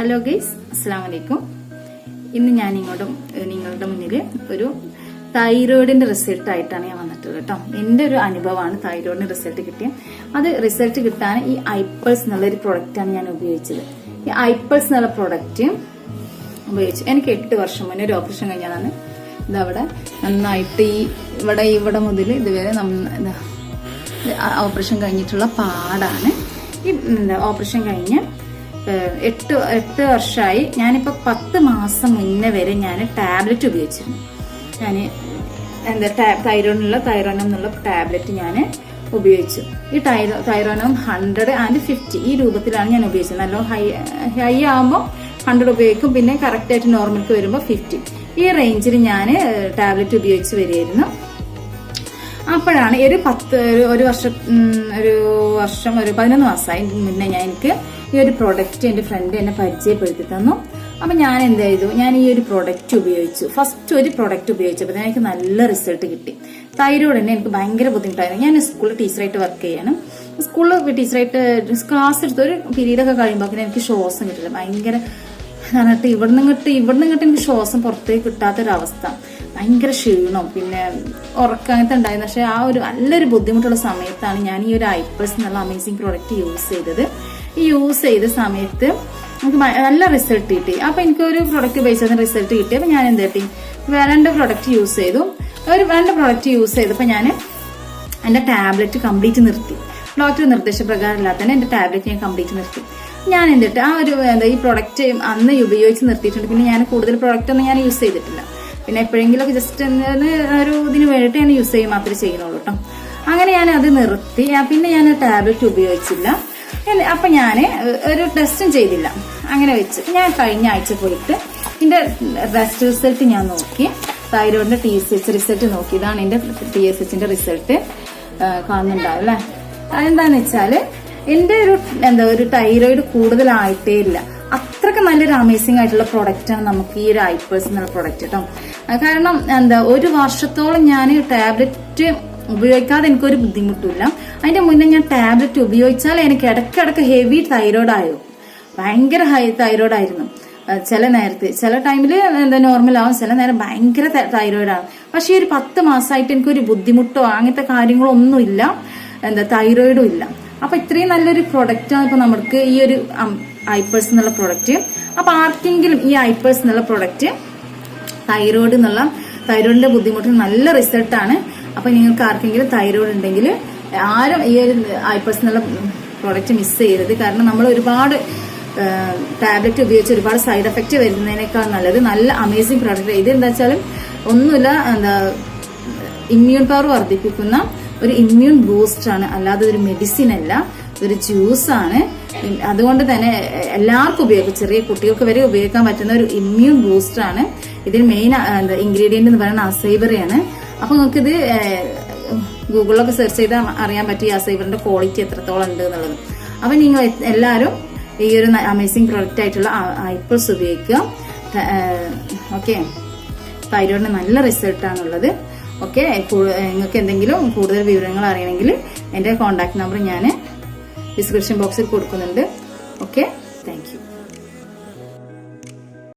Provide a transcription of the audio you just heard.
Hello guys അസ്സാം വലൈക്കും ഇന്ന് ഞാൻ ഇങ്ങോട്ടും നിങ്ങളുടെ മുന്നിൽ ഒരു തൈറോയിഡിന്റെ റിസൾട്ട് ആയിട്ടാണ് ഞാൻ വന്നിട്ടുള്ളത് കേട്ടോ. എന്റെ ഒരു അനുഭവമാണ് തൈറോയിഡിന്റെ റിസൾട്ട് കിട്ടിയത് അത് റിസൾട്ട് കിട്ടാൻ ഈ ഐപ്പൾസ് എന്നുള്ള ഒരു പ്രൊഡക്റ്റാണ് ഞാൻ ഉപയോഗിച്ചത്. ഈ ഐപ്പൾസ് എന്നുള്ള പ്രൊഡക്റ്റ് ഉപയോഗിച്ചു എനിക്ക് എട്ട് വർഷം മുന്നേ ഒരു ഓപ്പറേഷൻ കഴിഞ്ഞതാണ്. ഇതവിടെ നന്നായിട്ട് ഈ ഇവിടെ ഇവിടെ മുതൽ ഇതുവരെ ഇതാ, ഓപ്പറേഷൻ കഴിഞ്ഞിട്ടുള്ള പാടാണ്. ഈ ഓപ്പറേഷൻ കഴിഞ്ഞ് എട്ട് എട്ട് വർഷമായി ഞാനിപ്പോൾ പത്ത് മാസം മുന്നേ വരെ ഞാൻ ടാബ്ലറ്റ് ഉപയോഗിച്ചിരുന്നു. ഞാൻ എന്താ തൈറോണിനുള്ള തൈറോണം എന്നുള്ള ടാബ്ലറ്റ് ഞാൻ ഉപയോഗിച്ചു. ഈ തൈറോ തൈറോണം ഹൺഡ്രഡ് ആൻഡ് ഫിഫ്റ്റി ഈ രൂപത്തിലാണ് ഞാൻ ഉപയോഗിച്ചത്. നല്ല ഹൈ ഹൈ ആകുമ്പോൾ ഹൺഡ്രഡ് ഉപയോഗിക്കും. പിന്നെ കറക്റ്റായിട്ട് നോർമൽക്ക് വരുമ്പോൾ ഫിഫ്റ്റി ഈ റേഞ്ചിൽ ഞാൻ ടാബ്ലറ്റ് ഉപയോഗിച്ച് വരികയായിരുന്നു. അപ്പോഴാണ് ഒരു പത്ത് ഒരു ഒരു വർഷം ഒരു വർഷം ഒരു പതിനൊന്ന് മാസമായി മുന്നേ ഞാൻ എനിക്ക് ഈ ഒരു പ്രോഡക്റ്റ് എന്റെ ഫ്രണ്ട് എന്നെ പരിചയപ്പെടുത്തി തന്നു. അപ്പം ഞാൻ എന്ത് ചെയ്തു? ഞാൻ ഈ ഒരു പ്രോഡക്റ്റ് ഉപയോഗിച്ചു. ഫസ്റ്റ് ഒരു പ്രോഡക്റ്റ് ഉപയോഗിച്ചപ്പോൾ തന്നെ എനിക്ക് നല്ല റിസൾട്ട് കിട്ടി. തൈറോയ്ഡ് തന്നെ എനിക്ക് ഭയങ്കര ബുദ്ധിമുട്ടായിരുന്നു. ഞാൻ സ്കൂളിൽ ടീച്ചറായിട്ട് വർക്ക് ചെയ്യണം. സ്കൂളിൽ ടീച്ചറായിട്ട് ക്ലാസ് എടുത്ത് ഒരു പീരീഡൊക്കെ കഴിയുമ്പോൾ എനിക്ക് ശ്വാസം കിട്ടില്ല. ഭയങ്കര എന്നിട്ട് ഇവിടുന്ന് ഇങ്ങോട്ട് ഇവിടുന്ന് ഇങ്ങോട്ട് എനിക്ക് ശ്വാസം പുറത്തേക്ക് കിട്ടാത്തൊരവസ്ഥ. ഭയങ്കര ക്ഷീണവും. പിന്നെ ഉറക്കം അങ്ങനത്തെ ഉണ്ടായിരുന്നു. പക്ഷെ ആ ഒരു നല്ലൊരു ബുദ്ധിമുട്ടുള്ള സമയത്താണ് ഞാൻ ഈ ഒരു ഐപ്പേഴ്സ് എന്നുള്ള അമേസിങ് പ്രോഡക്റ്റ് യൂസ് ചെയ്തത്. ഈ യൂസ് ചെയ്ത സമയത്ത് നമുക്ക് നല്ല റിസൾട്ട് കിട്ടി. അപ്പൊ എനിക്കൊരു പ്രൊഡക്റ്റ് ഉപയോഗിച്ചതിന് റിസൾട്ട് കിട്ടി. അപ്പൊ ഞാൻ എന്ത് കിട്ടി? രണ്ട് പ്രൊഡക്റ്റ് യൂസ് ചെയ്തു. ഒരു രണ്ട് പ്രൊഡക്റ്റ് യൂസ് ചെയ്തപ്പോൾ ഞാൻ എന്റെ ടാബ്ലറ്റ് കംപ്ലീറ്റ് നിർത്തി. ഡോക്ടർ നിർദ്ദേശപ്രകാരം ഇല്ലാത്തതിന് എന്റെ ടാബ്ലറ്റ് ഞാൻ കംപ്ലീറ്റ് നിർത്തി. ഞാൻ എന്നിട്ട് ആ ഒരു എന്താ ഈ പ്രൊഡക്റ്റ് അന്ന് ഉപയോഗിച്ച് നിർത്തിയിട്ടുണ്ട്. പിന്നെ ഞാൻ കൂടുതൽ പ്രൊഡക്റ്റ് ഒന്നും ഞാൻ യൂസ് ചെയ്തിട്ടില്ല. പിന്നെ എപ്പോഴെങ്കിലുമൊക്കെ ജസ്റ്റ് ഒരു ഇതിന് വേണ്ടിയിട്ട് ഞാൻ യൂസ് ചെയ്യും മാത്രമേ ചെയ്യുന്നുള്ളൂ കേട്ടോ അങ്ങനെ ഞാൻ അത് നിർത്തി. പിന്നെ ഞാൻ ടാബ്ലറ്റ് ഉപയോഗിച്ചില്ല. അപ്പൊ ഞാൻ ഒരു ടെസ്റ്റും ചെയ്തില്ല. അങ്ങനെ വെച്ച് ഞാൻ കഴിഞ്ഞ ആഴ്ച പോയിട്ട് എന്റെ ടെസ്റ്റ് റിസൾട്ട് ഞാൻ നോക്കി. തൈറോയിഡിന്റെ ടി എസ് എച്ച് റിസൾട്ട് നോക്കി. ഇതാണ് എന്റെ ടി എസ് എച്ചിന്റെ റിസൾട്ട് കാണുന്നുണ്ടാവും അല്ലെ? അതെന്താന്ന് വെച്ചാൽ എന്റെ ഒരു എന്താ ഒരു തൈറോയിഡ് കൂടുതലായിട്ടേ ഇല്ല. അത്രയ്ക്ക് നല്ലൊരു അമേസിംഗ് ആയിട്ടുള്ള പ്രൊഡക്റ്റ് ആണ് നമുക്ക് ഈ ഒരു ഐപ്പേഴ്സ് എന്നുള്ള പ്രൊഡക്റ്റ് കേട്ടോ കാരണം എന്താ ഒരു വർഷത്തോളം ഞാൻ ടാബ്ലറ്റ് ഉപയോഗിക്കാതെ എനിക്കൊരു ബുദ്ധിമുട്ടില്ല അതിന്റെ മുന്നേ ഞാൻ ടാബ്ലറ്റ് ഉപയോഗിച്ചാൽ എനിക്ക് ഇടയ്ക്കിടയ്ക്ക് ഹെവി തൈറോയിഡ് ആയോ? ഭയങ്കര ഹൈ തൈറോയിഡ് ആയിരുന്നു. ചില നേരത്തെ ചില ടൈമിൽ എന്താ നോർമൽ ആവും. ചില നേരം ഭയങ്കര തൈറോയിഡ് ആണ് പക്ഷെ ഒരു പത്ത് മാസമായിട്ട് എനിക്കൊരു ബുദ്ധിമുട്ടോ അങ്ങനത്തെ കാര്യങ്ങളോ ഒന്നുമില്ല എന്താ തൈറോയിഡും ഇല്ല. അപ്പൊ ഇത്രയും നല്ലൊരു പ്രൊഡക്റ്റ് ആണ് ഇപ്പൊ നമുക്ക് ഈ ഒരു ഐപ്പേഴ്സ് എന്നുള്ള പ്രൊഡക്റ്റ് അപ്പൊ ആർക്കെങ്കിലും ഈ ഐപ്പേഴ്സ് എന്നുള്ള പ്രൊഡക്റ്റ് തൈറോയിഡ് എന്നുള്ള തൈറോയിഡിന്റെ ബുദ്ധിമുട്ടിന് നല്ല റിസൾട്ടാണ് അപ്പൊ നിങ്ങൾക്ക് ആർക്കെങ്കിലും തൈറോയിഡ് ഉണ്ടെങ്കിൽ ആരും ഈ ഒരു ഐപ്പേഴ്സ് എന്നുള്ള പ്രോഡക്റ്റ് മിസ് ചെയ്യരുത്. കാരണം നമ്മൾ ഒരുപാട് ടാബ്ലറ്റ് ഉപയോഗിച്ച് ഒരുപാട് സൈഡ് എഫക്റ്റ് വരുന്നതിനേക്കാൾ നല്ലത് നല്ല അമേസിങ് പ്രോഡക്റ്റ് ഇത് എന്താ വെച്ചാലും ഒന്നുമില്ല എന്താ ഇമ്മ്യൂൺ പവർ വർദ്ധിപ്പിക്കുന്ന ഒരു ഇമ്മ്യൂൺ ബൂസ്റ്റ് ആണ്. അല്ലാതെ ഒരു മെഡിസിൻ അല്ല. ഒരു ജ്യൂസ് ആണ്. അതുകൊണ്ട് തന്നെ എല്ലാവർക്കും ഉപയോഗിക്കും. ചെറിയ കുട്ടികൾക്ക് വരെ ഉപയോഗിക്കാൻ പറ്റുന്ന ഒരു ഇമ്മ്യൂൺ ബൂസ്റ്റർ ആണ്. ഇതിന് മെയിൻ ഇൻഗ്രീഡിയന്റ് എന്ന് പറയുന്നത് അസൈബറിയാണ് അപ്പൊ നിങ്ങൾക്കിത് ഗൂഗിളിലൊക്കെ സെർച്ച് ചെയ്താൽ അറിയാൻ പറ്റും ഈ അസൈബറിന്റെ ക്വാളിറ്റി എത്രത്തോളം ഉണ്ട് എന്നുള്ളത്. അപ്പൊ നിങ്ങൾ എല്ലാവരും ഈ ഒരു അമേസിംഗ് പ്രൊഡക്റ്റ് ആയിട്ടുള്ള ഐപ്പിൾസ് ഉപയോഗിക്കുക. ഓക്കെ. തൈറോയിഡിന് നല്ല റിസൾട്ടാണുള്ളത് ഓക്കെ നിങ്ങൾക്ക് എന്തെങ്കിലും കൂടുതൽ വിവരങ്ങൾ അറിയണമെങ്കിൽ എന്റെ കോൺടാക്ട് നമ്പർ ഞാൻ ഡിസ്ക്രിപ്ഷൻ ബോക്സിൽ കൊടുക്കുന്നുണ്ട്. ഓക്കെ?